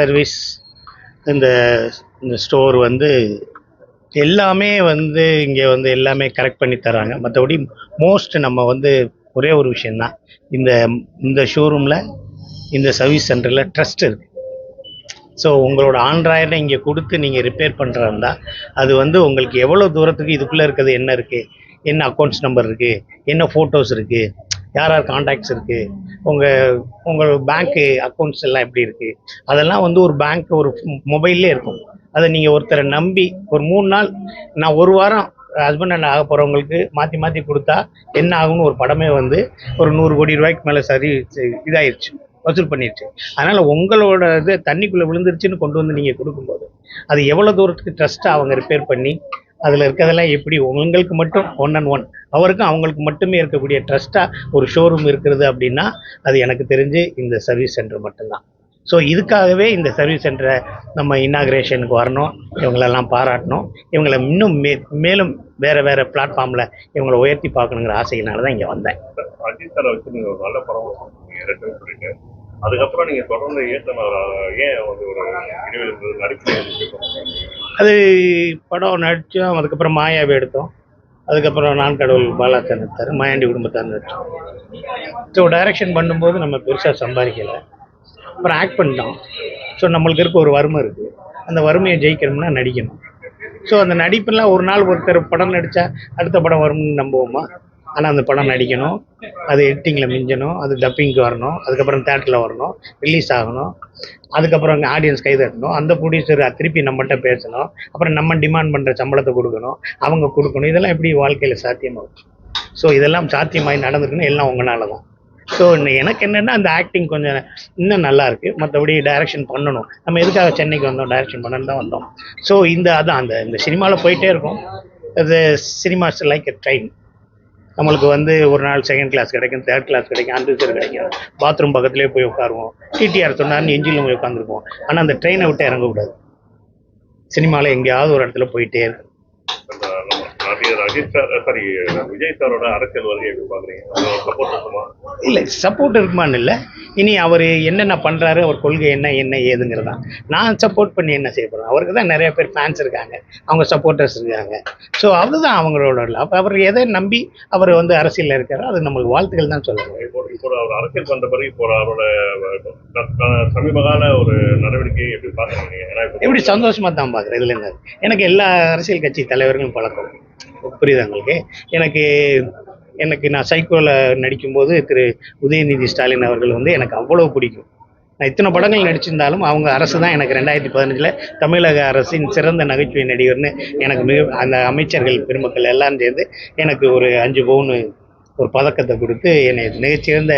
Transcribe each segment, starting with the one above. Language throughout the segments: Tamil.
சர்வீஸ் இந்த இந்த ஸ்டோர் வந்து எல்லாமே வந்து இங்கே வந்து எல்லாமே கரெக்ட் பண்ணி தராங்க. மற்றபடி மோஸ்ட் நம்ம வந்து ஒரே ஒரு விஷயந்தான் இந்த இந்த ஷோரூமில் இந்த சர்வீஸ் சென்டரில் ட்ரஸ்ட் இருக்குது ஸோ உங்களோட ஆண்ட்ராய்டை இங்கே கொடுத்து நீங்கள் ரிப்பேர் பண்ணுறாருந்தா அது வந்து உங்களுக்கு எவ்வளோ தூரத்துக்கு இதுக்குள்ளே இருக்கிறது என்ன இருக்குது என்ன அக்கௌண்ட்ஸ் நம்பர் இருக்குது என்ன ஃபோட்டோஸ் இருக்குது யார் யார் காண்டாக்ட்ஸ் இருக்குது உங்கள் உங்கள் பேங்க்கு அக்கௌண்ட்ஸ் எல்லாம் எப்படி இருக்குது அதெல்லாம் வந்து ஒரு பேங்க் ஒரு மொபைல்லே இருக்கும். அதை நீங்கள் ஒருத்தரை நம்பி ஒரு மூணு நாள் நான் ஒரு வாரம் ஹஸ்பண்ட் அண்ட் ஆக போகிறவங்களுக்கு மாற்றி மாற்றி கொடுத்தா என்ன ஆகும்னு ஒரு படமே வந்து ஒரு நூறு கோடி ரூபாய்க்கு மேலே சரி இதாயிருச்சு வசூல் பண்ணிடுச்சு அதனால் உங்களோட இது தண்ணிக்குள்ளே விழுந்துருச்சுன்னு கொண்டு வந்து நீங்கள் கொடுக்கும்போது அது எவ்வளோ தூரத்துக்கு ட்ரஸ்ட்டாக அவங்க ரிப்பேர் பண்ணி அதில் இருக்கிறதெல்லாம் எப்படி? உங்களுக்கு மட்டும் ஒன் அண்ட் ஒன் அவருக்கும் அவங்களுக்கு மட்டுமே இருக்கக்கூடிய ட்ரஸ்ட்டாக ஒரு ஷோரூம் இருக்கிறது அப்படின்னா அது எனக்கு தெரிஞ்சு இந்த சர்வீஸ் சென்டர் மட்டும்தான். ஸோ இதுக்காகவே இந்த சர்வீஸ் சென்டரை நம்ம இன்னாகிரேஷனுக்கு வரணும். இவங்களெல்லாம் பாராட்டணும். இவங்களை இன்னும் மே மேலும் வேறு வேறு பிளாட்ஃபார்மில் இவங்களை உயர்த்தி பார்க்கணுங்கிற ஆசையினால தான் இங்கே வந்தேன். அதுக்கப்புறம் நீங்க தொடர்ந்து இயக்குனர் ஏன் வந்து ஒரு இடைவெளி நடிப்பு அது படம் நடித்தோம் அதுக்கப்புறம் மாயாவை எடுத்தோம். அதுக்கப்புறம் நான் கடவுள் பாலாத்தன் எடுத்தார் மாயாண்டி குடும்பத்தார் நடித்தோம். ஸோ டைரக்ஷன் பண்ணும்போது நம்ம பெருசாக சம்பாதிக்கலை. அப்புறம் ஆக்ட் பண்ணிட்டோம். ஸோ நம்மளுக்கு இருக்க ஒரு வறுமை இருக்குது அந்த வறுமையை ஜெயிக்கணும்னா நடிக்கணும். ஸோ அந்த நடிப்பெல்லாம் ஒரு நாள் ஒருத்தர் படம் நடித்தா அடுத்த படம் வரும்னு நம்புவோமா? ஆனால் அந்த படம் நடிக்கணும். அது எடிட்டிங்கில் மிஞ்சணும். அது டப்பிங்க்கு வரணும். அதுக்கப்புறம் தேட்டரில் வரணும். ரிலீஸ் ஆகணும். அதுக்கப்புறம் அங்கே ஆடியன்ஸ் கை தட்டணும் அந்த ப்ரொடியூசர் திருப்பி நம்மகிட்ட பேசணும். அப்புறம் நம்ம டிமாண்ட் பண்ணுற சம்பளத்தை கொடுக்கணும். அவங்க கொடுக்கணும். இதெல்லாம் எப்படி வாழ்க்கையில் சாத்தியமாகும்? ஸோ இதெல்லாம் சாத்தியமாகி நடந்துருக்குன்னு எல்லாம் உங்களால தான் ஸோ எனக்கு என்னென்னா அந்த ஆக்டிங் கொஞ்சம் இன்னும் நல்லா இருக்குது மற்றபடி டைரக்ஷன் பண்ணணும். நம்ம எதுக்காக சென்னைக்கு வந்தோம்? டைரக்ஷன் பண்ணணும் தான் வந்தோம். ஸோ இந்த அதான் அந்த இந்த சினிமாவில் போயிட்டே இருக்கும். அது சினிமாஸ் லைக் எ ட்ரெயின் நம்மளுக்கு வந்து ஒரு நாள் செகண்ட் கிளாஸ் கிடைக்கும் தேர்ட் கிளாஸ் கிடைக்கும் அன்ரிசர்வ் கிடைக்கும். பாத்ரூம் பக்கத்துலேயே போய் உட்காருவோம். டிடிஆர் சொன்னார்னு எஞ்சிலும் போய் உட்காந்துருப்போம் ஆனால் அந்த ட்ரெயினை விட்டு இறங்கக்கூடாது. சினிமாவில் எங்கேயாவது ஒரு இடத்துல போயிட்டே இருக்கும் அஜித் சார் சாரி விஜய் சாரோட அரசியல் வருகை எப்படி பாக்குறீங்க இல்லை சப்போர்ட் இருக்குமான்னு இல்லை. இனி அவர் என்னென்ன பண்ணுறாரு அவர் கொள்கை என்ன என்ன ஏதுங்கிறதான் நான் சப்போர்ட் பண்ணி என்ன செய்ய போகிறேன் அவருக்கு தான் நிறைய பேர் ஃபேன்ஸ் இருக்காங்க. அவங்க சப்போர்ட்டர்ஸ் இருக்காங்க. ஸோ அதுதான் அவங்களோட அப்போ அவர் எதை நம்பி அவர் வந்து அரசியலில் இருக்காரோ அது நம்மளுக்கு வாழ்த்துக்கள் தான் சொல்லணும். இப்போ இப்போ அவர் அரசியல் பண்ற பிறகு இப்போ அவரோட சமீபகால ஒரு நடவடிக்கை எப்படி இப்போ எப்படி சந்தோஷமாக தான் பார்க்குறேன் இதில் என்ன எனக்கு எல்லா அரசியல் கட்சி தலைவர்களும் பழக்கம். புரியுது உங்களுக்கு? எனக்கு எனக்கு நான் சைக்கோவில் நடிக்கும்போது திரு உதயநிதி ஸ்டாலின் அவர்கள் வந்து எனக்கு அவ்வளோ பிடிக்கும். நான் இத்தனை படங்கள் நடிச்சிருந்தாலும் அவங்க அரசு தான் எனக்கு ரெண்டாயிரத்தி பதினஞ்சில் தமிழக அரசின் சிறந்த நகைச்சுவை நடிகர்னு எனக்கு மிக அந்த அமைச்சர்கள் பெருமக்கள் எல்லாம் சேர்ந்து எனக்கு ஒரு அஞ்சு பவுன் ஒரு பதக்கத்தை கொடுத்து என்னை மிகச்சிறந்த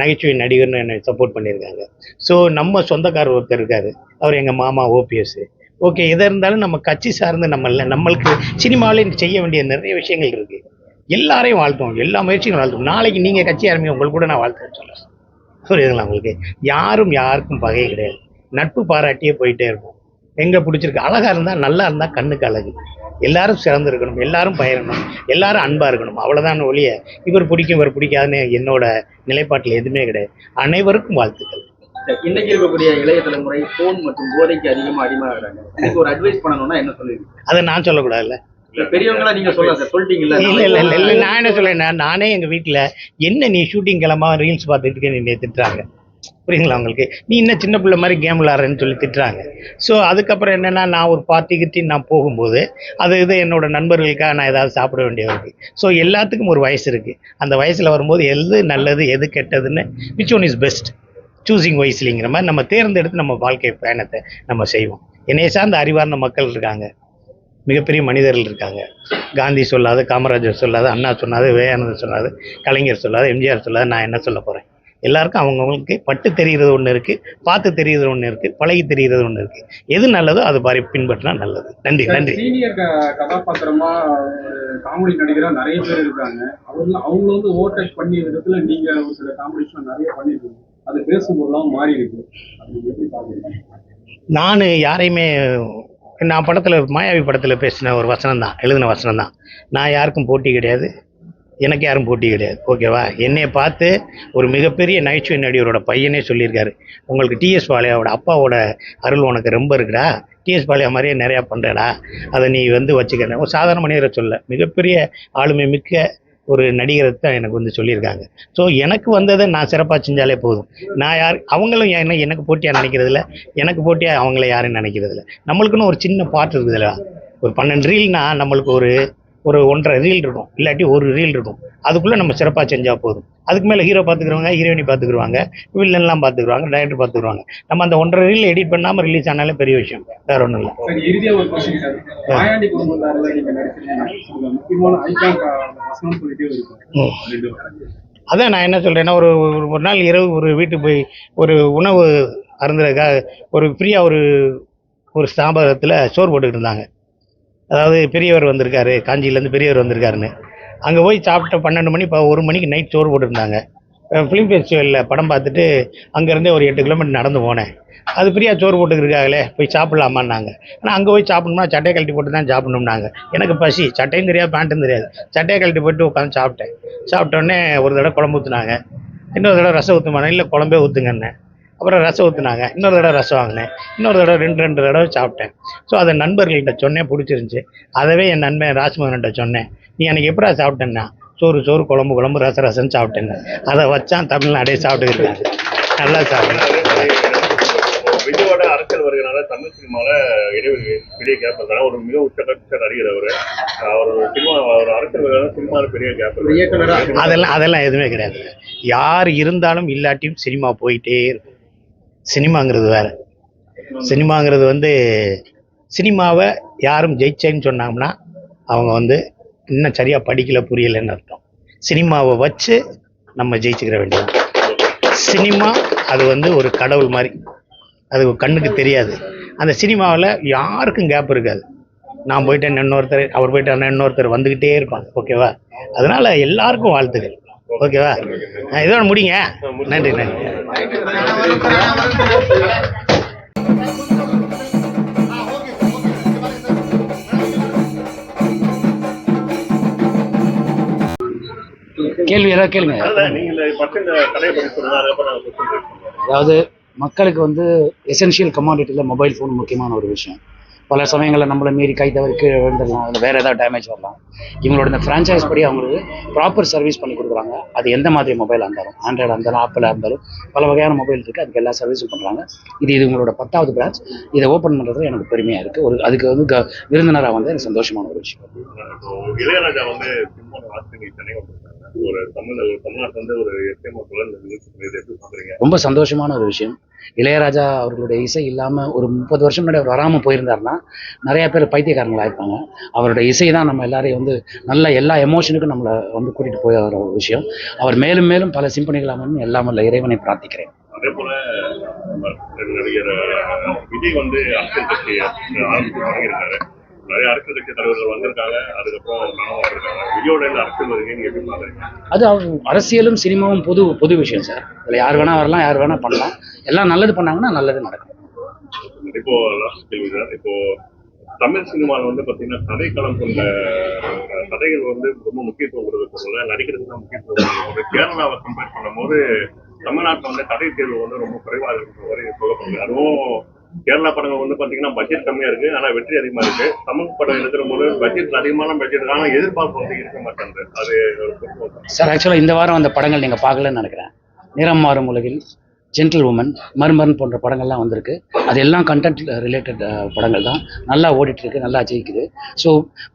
நகைச்சுவை நடிகர்னு என்னை சப்போர்ட் பண்ணியிருக்காங்க. ஸோ நம்ம சொந்தக்காரர் ஒருத்தர் இருக்காரு. அவர் எங்கள் மாமா ஓபிஎஸ்ஸு ஓகே எதாக இருந்தாலும் நம்ம கட்சி சார்ந்து நம்ம இல்லை நம்மளுக்கு சினிமாவிலே செய்ய வேண்டிய நிறைய விஷயங்கள் இருக்குது எல்லாரையும் வாழ்த்துவோம். எல்லா முயற்சியும் வாழ்த்துவோம். நாளைக்கு நீங்கள் கட்சி ஆரம்பிங்க உங்களுக்கு கூட நான் வாழ்த்துன்னு சொல்லுவேன் புரியுதுங்களா உங்களுக்கு? யாரும் யாருக்கும் பகை கிடையாது. நட்பு பாராட்டியே போயிட்டே இருக்கும் எங்கே பிடிச்சிருக்கு? அழகாக இருந்தால் நல்லா இருந்தால் கண்ணுக்கு அழகு. எல்லாரும் சிறந்து இருக்கணும். எல்லாரும் பயிரணும் எல்லாரும் அன்பாக இருக்கணும். அவ்வளோதான் ஒழிய இவர் பிடிக்கும் இவர் பிடிக்காதுன்னு என்னோட நிலைப்பாட்டில் எதுவுமே கிடையாது. அனைவருக்கும் வாழ்த்துக்கள். இன்னைக்கு இருக்கக்கூடிய இளைய தலைமுறை போன் மற்றும் போதைக்கு அதிகமா அடிமையாகிறாங்க. இதுக்கு ஒரு அட்வைஸ் பண்ணணும்னா என்ன சொல்லுவீங்க அதை நான் சொல்லக்கூடாதுல்ல. இல்ல, பெரியவங்களா நீங்க சொல்லலாம் சார் சொல்லிட்டீங்கல்ல? இல்லை இல்லை இல்லை இல்லை நான் என்ன சொல்லேன் நானே எங்கள் வீட்டில் என்ன நீ ஷூட்டிங் கிளம்பா ரீல்ஸ் பார்த்துட்டு இருக்க நீ திட்டுறாங்க. புரியுங்களா உங்களுக்கு? நீ இன்னும் சின்ன பிள்ளை மாதிரி கேம் விளாட்றேன்னு சொல்லி திட்டுறாங்க. ஸோ அதுக்கப்புறம் என்னென்னா நான் ஒரு பார்ட்டி கிட்டி நான் போகும்போது அது இது என்னோட நண்பர்களுக்காக நான் ஏதாவது சாப்பிட வேண்டியது இருக்குது ஸோ எல்லாத்துக்கும் ஒரு வயசு இருக்குது அந்த வயசில் வரும்போது எது நல்லது எது கெட்டதுன்னு which one is best choosing வயசுலிங்கிற மாதிரி நம்ம தேர்ந்தெடுத்து நம்ம வாழ்க்கை பயணத்தை நம்ம செய்வோம். என்னைய சார்ந்த அறிவார்ந்த மக்கள் இருக்காங்க. மிகப்பெரிய மனிதர்கள் இருக்காங்க. காந்தி சொல்லாத காமராஜர் சொல்லாத அண்ணா சொன்னாது விவேகானந்தர் சொல்லாது கலைஞர் சொல்லாத எம்ஜிஆர் சொல்லாத நான் என்ன சொல்ல போகிறேன் எல்லாருக்கும் அவங்கவுங்களுக்கு பட்டு தெரிகிறது ஒன்று இருக்குது பார்த்து தெரிகிறது ஒன்று இருக்குது பழகி தெரிகிறது ஒன்று இருக்குது எது நல்லதோ அது பாரி பின்பற்றினா நல்லது. நன்றி நன்றி. சீனியர் கதாபாத்திரமா காமெடி நடிகரா நிறைய பேர் இருக்காங்க. அவங்க அவங்க வந்து ஓவர்டேக் பண்ணி விதத்துல நீங்க ஒரு சில காமெடிஷன் நிறைய பண்ணிருக்கீங்க. அது பேசும்போதெல்லாம் மாறி இருக்கு அது எப்படி நான் யாரையுமே நான் படத்தில் மாயாவி படத்தில் பேசின ஒரு வசனம் தான் எழுதின வசனம் தான் நான் யாருக்கும் போட்டி கிடையாது. எனக்கு யாரும் போட்டி கிடையாது. ஓகேவா? என்னை பார்த்து ஒரு மிகப்பெரிய நகைச்சுவை நடிகரோட பையனே சொல்லியிருக்காரு. உங்களுக்கு டிஎஸ் பாலியாவோட அப்பாவோட அருள் உனக்கு ரொம்ப இருக்குடா. டிஎஸ் பாலியா மாதிரியே நிறையா பண்ணுறடா அதை நீ வந்து வச்சுக்கிறேன் ஒரு சாதாரண மனிதரை சொல்ல. மிகப்பெரிய ஆளுமை மிக்க ஒரு நடிகரை தான் எனக்கு வந்து சொல்லியிருக்காங்க. ஸோ எனக்கு வந்ததை நான் சிறப்பாக செஞ்சாலே போதும். நான் யார் அவங்களும் என்ன எனக்கு போட்டியாக நினைக்கிறதில்ல. எனக்கு போட்டியாக அவங்கள யாரும் நினைக்கிறதில்ல. நம்மளுக்குன்னு ஒரு சின்ன பாட்டு இருக்குதுல்ல ஒரு பன்னெண்டு ரீல்னா நம்மளுக்கு ஒரு ஒரு ஒன்றரை ரீல் இருக்கும். இல்லாட்டி ஒரு ரீல் இருக்கும். அதுக்குள்ளே நம்ம சிறப்பாக செஞ்சால் போதும். அதுக்கு மேலே ஹீரோ பார்த்துக்குறவங்க ஹீரோயினி பார்த்துக்குருவாங்க வில்லன்லாம் பார்த்துக்குருவாங்க டைரக்டர் பார்த்துக்குருவாங்க நம்ம அந்த ஒன்றரை ரீல் எடிட் பண்ணாமல் ரிலீஸ் ஆனாலே பெரிய விஷயம். வேற ஒன்றும் இல்லை. அதான் நான் என்ன சொல்கிறேன்னா ஒரு ஒரு- ஒரு நாள் இரவு ஒரு வீட்டுக்கு போய் ஒரு உணவு அருந்துறதுக்காக ஒரு ஃப்ரீயாக ஒரு ஒரு ஸ்தாபகத்தில் சோறு போட்டுக்கிட்டு இருந்தாங்க. அதாவது பெரியவர் வந்திருக்காரு காஞ்சியிலேருந்து பெரியவர் வந்திருக்காருன்னு. அங்கே போய் சாப்பிட்ட பன்னெண்டு மணி இப்போ ஒரு மணிக்கு நைட் சோறு போட்டுருந்தாங்க. ஃபிலிம் ஃபெஸ்டிவலில் படம் பார்த்துட்டு அங்கேருந்தே ஒரு எட்டு கிலோமீட்டர் நடந்து போனேன். அது ஃப்ரீயாக சோறு போட்டுக்கிருக்காங்களே போய் சாப்பிட்லாமான்னாங்க. ஆனால் அங்கே போய் சாப்பிடணும்னா சட்டையை கழட்டி போட்டு தான் சாப்பிடணும்னாங்க. எனக்கு பசி சட்டையும் தெரியாது பேண்ட்டும் தெரியாது. சட்டையை கழட்டி போட்டு உட்காந்து சாப்பிட்டேன். சாப்பிட்டோன்னே ஒரு தடவை குழம்பு ஊற்றுனாங்க இன்னொரு தடவை ரசம் ஊற்றுமானேன் இல்லை குழம்பே ஊற்றுங்கன்னேன் அப்புறம் ரசம் ஊற்றுனாங்க இன்னொரு தடவை ரசம் வாங்கினேன். இன்னொரு தடவை ரெண்டு ரெண்டு தடவை சாப்பிட்டேன். ஸோ அதை நண்பர்கள்கிட்ட சொன்னேன் பிடிச்சிருந்துச்சி. அதவே என் நண்பன் ராஜ்மோகன்கிட்ட சொன்னேன். நீ அன்றைக்கி எப்படா சாப்பிட்டேன்னா? சோறு சோறு குழம்பு குழம்பு ரசம் ரசம் சாப்பிட்டேன்னு. அதை வச்சான் தமிழ்நாடே சாப்பிட்டுக்கிட்டாங்க நல்லா சாப்பிட்டேன் விஜயோட அரசியல் வருகிறனால தமிழ் சினிமால இடைவெளி பெரிய கேப் இருந்தாலும் ஒரு மிக உச்சகட்ட நடிகர் அவரு. அவர் ஒரு சினிமா ஒரு அரசியல் வருகிறனால சினிமாவில் பெரிய கேப் அதெல்லாம் அதெல்லாம் எதுவுமே கிடையாது. யார் இருந்தாலும் இல்லாட்டியும் சினிமா போயிட்டே இருக்கும். சினிமாங்கிறது வேறு. சினிமாங்கிறது வந்து சினிமாவை யாரும் ஜெயிச்சேன்னு சொன்னாங்கன்னா அவங்க வந்து இன்னும் சரியாக படிக்கல புரியலைன்னு அர்த்தம். சினிமாவை வச்சு நம்ம ஜெயிச்சுக்கிற வேண்டியது சினிமா அது வந்து ஒரு கடவுள் மாதிரி. அது கண்ணுக்கு தெரியாது. அந்த சினிமாவில் யாருக்கும் கேப் இருக்காது. நான் போயிட்டேன் இன்னொருத்தர் அவர் போயிட்டேன் இன்னொருத்தர் வந்துக்கிட்டே இருப்பாங்க ஓகேவா அதனால் எல்லாருக்கும் வாழ்த்துக்கள் ஓகேவா? இதோட முடிங்க. நன்றி நன்றி. கேள்வி ஏதாவது கேளுங்க. அதாவது மக்களுக்கு வந்து எசென்ஷியல் கமாடிட்டியில் மொபைல் ஃபோன் முக்கியமான ஒரு விஷயம். பல சமயங்களில் நம்மளை மீறி கை தவறி கீழே விழுந்துடலாம். அதில் வேறு ஏதாவது டேமேஜ் வரலாம். இவங்களோட இந்த ஃப்ரான்ச்சைஸ் படி அவங்களுக்கு ப்ராப்பர் சர்வீஸ் பண்ணி கொடுக்குறாங்க. அது எந்த மாதிரி மொபைலாக இருந்தாலும் ஆண்ட்ராய்டாக இருந்தாலும் ஆப்பிளாக இருந்தாலும் பல வகையான மொபைல் இருக்குது அதுக்கு எல்லா சர்வீஸும் பண்ணுறாங்க இது இது உங்களோட பத்தாவது பிரான்ச் இதை ஓப்பன் பண்ணுறது எனக்கு பெருமையாக இருக்குது ஒரு அதுக்கு வந்து க விருந்தினராக வந்து எனக்கு சந்தோஷமான ஒரு விஷயம். இளையராஜா வந்து ஒரு தமிழ் ஒரு தமிழ்நாட்டில் வந்து ஒரு பண்ணியது எப்படி பாக்குறீங்க ரொம்ப சந்தோஷமான ஒரு விஷயம். இளையராஜா அவர்களுடைய இசை இல்லாமல் ஒரு முப்பது வருஷம் முன்னாடி அவர் வராமல் போயிருந்தாருன்னா நிறைய பேர் பைத்தியக்காரங்களா இருப்பாங்க. அவருடைய இசை தான் நம்ம எல்லாரையும் வந்து நல்ல எல்லா எமோஷனுக்கும் நம்மளை வந்து கூட்டிகிட்டு போய் வர ஒரு விஷயம். அவர் மேலும் மேலும் பல சிம்பனிகள் அமையும் எல்லாம் வல்ல இறைவனை பிரார்த்திக்கிறேன். அதே போல நடிகர் விஜய் வந்து அரசியல் கட்சி ஆரம்பித்து தொடங்கியிருக்காரு. நிறைய அரசியல் கட்சி தலைவர்கள் வந்திருக்காங்க. அதுக்கப்புறம் வந்திருக்காங்க விஜயோட அரசியல் வருகை நீங்க எப்படி பாக்குறீங்க அது அரசியலும் சினிமாவும் பொது பொது விஷயம் சார். இதில் யார் வேணால் வரலாம் யார் வேணால் பண்ணலாம். எல்லாம் நல்லது பண்ணாங்கன்னா நல்லது நடக்கும். இப்போ இப்போ தமிழ் சினிமாவில் வந்து பார்த்தீங்கன்னா கதைக்களம் கொண்ட கதைகள் வந்து ரொம்ப முக்கியத்துவம் கொடுக்கறதுல நடிக்கிறதுக்கு தான் முக்கியத்துவம் கொடுக்கறது கேரளாவை கம்பேர் பண்ணும்போது தமிழ்நாட்டில் வந்து கதை தேர்வு வந்து ரொம்ப குறைவாக இருக்கிற மாதிரி சொல்லப்படுது. அதுவும் கேரளா படங்கள் வந்து பார்த்தீங்கன்னா பட்ஜெட் கம்மியாக இருக்கு ஆனால் வெற்றி அதிகமாக இருக்கு. தமிழ் படம் எடுக்கிற போது பட்ஜெட் அதிகமான பட்ஜெட் ஆனால் எதிர்பார்ப்பு வந்து இருக்க மாட்டேங்குது அது சார் ஆக்சுவலாக இந்த வாரம் அந்த படங்கள் நீங்கள் பார்க்கலன்னு நினைக்கிறேன். நிறம் மாறும் உலகில். ஜென்டில் உமன் மர்மர்ன் போன்ற படங்கள்லாம் வந்திருக்கு. அது எல்லாம் கண்டென்ட் ரிலேட்டட் படங்கள் தான் நல்லா ஓடிட்டுருக்கு நல்லா ஜெயிக்குது. ஸோ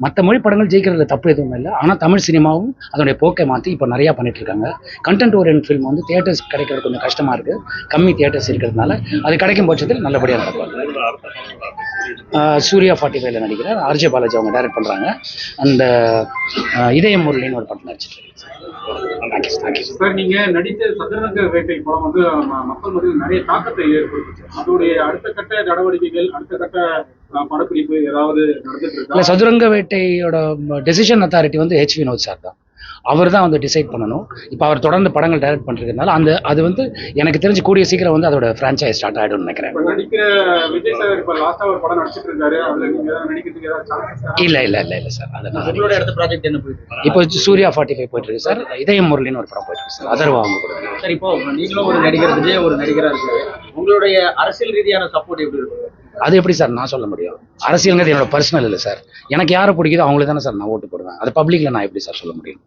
மற்ற மொழி படங்கள் ஜெயிக்கிறதுல தப்பு எதுவும் இல்லை. ஆனால் தமிழ் சினிமாவும் அதனுடைய போக்கை மாற்றி இப்போ நிறையா பண்ணிட்டு இருக்காங்க கண்டென்ட் ஓரியன்ட் ஃபில்ம் வந்து தியேட்டர்ஸ் கிடைக்கிறது கொஞ்சம் கஷ்டமாக இருக்குது கம்மி தியேட்டர்ஸ் இருக்கிறதுனால அது கிடைக்கும் பட்சத்தில் நல்லபடியாக நடக்கும். சூர்யா ஃபார்ட்டி ஃபைவ்ல நடிக்கிறார். ஆர்ஜே பாலாஜி அவங்க டைரக்ட் பண்ணுறாங்க அந்த ஆஹ் இதயம் முரளின்னு ஒரு படம் தேங்க்யூ சார் நீங்க நடித்த சதுரங்க வேட்டை படம் வந்து மக்கள் மத்தியில் நிறைய தாக்கத்தை ஏற்படுத்துச்சு. அதோடைய அடுத்த கட்ட நடவடிக்கைகள் அடுத்த கட்ட படப்பிடிப்பு ஏதாவது நடந்துட்டு இருக்கா? சதுரங்க வேட்டையோட டெசிஷன் அத்தாரிட்டி வந்து ஹெச் வினோத் சார் தான். அவர் தான் வந்து டிசைட் பண்ணணும். இப்போ அவர் தொடர்ந்து படங்கள் டைரக்ட் பண்ணிருக்கனால அந்த அது வந்து எனக்கு தெரிஞ்சு கூடிய சீக்கிரம் வந்து அதோட ஃப்ரான்ச்சைஸ் ஸ்டார்ட் ஆகிடும்னு நினைக்கிறேன். இல்லை இல்லை இல்லை இல்லை சார். அதை நான் உங்களோட அடுத்த ப்ராஜெக்ட் என்ன போயிட்டு இருக்கு? இப்போ சூர்யா ஃபார்ட்டி ஃபைவ் போயிட்டு இருக்கு சார். இதயம் முரளின்னு ஒரு படம் போயிட்டு இருக்கு சார். அதர்வா அவங்க கூட. சார் இப்போ நீங்களும் ஒரு நடிகர் விஜய் ஒரு நடிகரா இருக்காரு. உங்களுடைய அரசியல் ரீதியான சப்போர்ட் எப்படி இருக்கும் அது எப்படி சார் நான் சொல்ல முடியும்? அரசியல்ங்கிறது என்னோட பர்சனல் இல்லை சார். எனக்கு யாரை பிடிக்குதோ அவங்களுக்கு தானே சார் நான் ஓட்டு போடுவேன். அது பப்ளிக்ல நான் எப்படி சார் சொல்ல முடியும்?